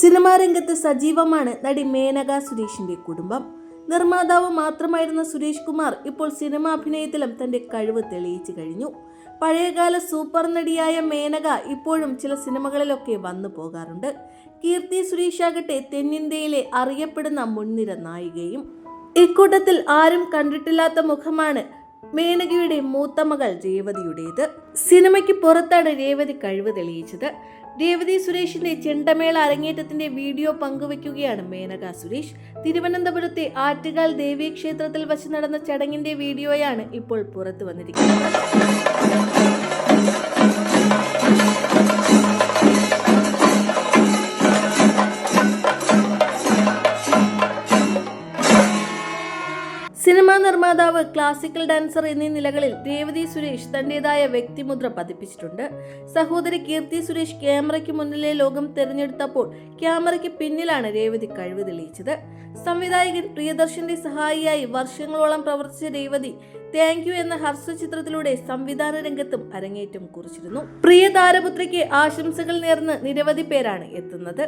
Cinema രംഗത്ത് സജീവമാണ് നടി മേനക സുരേഷിന്റെ കുടുംബം. നിർമ്മാതാവ് മാത്രമായിരുന്ന സുരേഷ് കുമാർ ഇപ്പോൾ സിനിമാ അഭിനയത്തിലും തന്റെ കഴിവ് തെളിയിച്ചു കഴിഞ്ഞു. പഴയകാല സൂപ്പർ നടിയായ മേനക ഇപ്പോഴും ചില സിനിമകളിലൊക്കെ വന്നു പോകാറുണ്ട്. കീർത്തി സുരേഷ് ആകട്ടെ തെന്നിന്ത്യയിലെ അറിയപ്പെടുന്ന മുൻനിര നായികയും. ഇക്കൂട്ടത്തിൽ ആരും കണ്ടിട്ടില്ലാത്ത മുഖമാണ് മേനകയുടെ മൂത്ത മകൾ രേവതിയുടേത്. സിനിമയ്ക്ക് പുറത്താണ് രേവതി കഴിവ് തെളിയിച്ചത്. രേവതി സുരേഷിന്റെ ചെണ്ടമേള അരങ്ങേറ്റത്തിന്റെ വീഡിയോ പങ്കുവയ്ക്കുകയാണ് മേനക സുരേഷ്. തിരുവനന്തപുരത്തെ ആറ്റുകാൽ ദേവീ ക്ഷേത്രത്തിൽ വച്ച് നടന്ന ചടങ്ങിന്റെ വീഡിയോയാണ് ഇപ്പോൾ പുറത്തു വന്നിരിക്കുന്നത്. സിനിമാ നിർമ്മാതാവ് ക്ലാസിക്കൽ ഡാൻസർ എന്നീ നിലകളിൽ രേവതി സുരേഷ് തന്റേതായ വ്യക്തിമുദ്ര പതിപ്പിച്ചിട്ടുണ്ട്. സഹോദരി കീർത്തി സുരേഷ് ക്യാമറയ്ക്ക് മുന്നിലെ ലോകം തിരഞ്ഞെടുത്തപ്പോൾ ക്യാമറയ്ക്ക് പിന്നിലാണ് രേവതി കഴിവ് തെളിയിച്ചത്. സംവിധായകൻ പ്രിയദർശന്റെ സഹായിയായി വർഷങ്ങളോളം പ്രവർത്തിച്ച രേവതി താങ്ക് യു എന്ന ഹർസ്വ ചിത്രത്തിലൂടെ സംവിധാന രംഗത്തും അരങ്ങേറ്റം കുറിച്ചിരുന്നു. പ്രിയ താരപുത്രിക്ക് ആശംസകൾ നേർന്ന് നിരവധി പേരാണ് എത്തുന്നത്.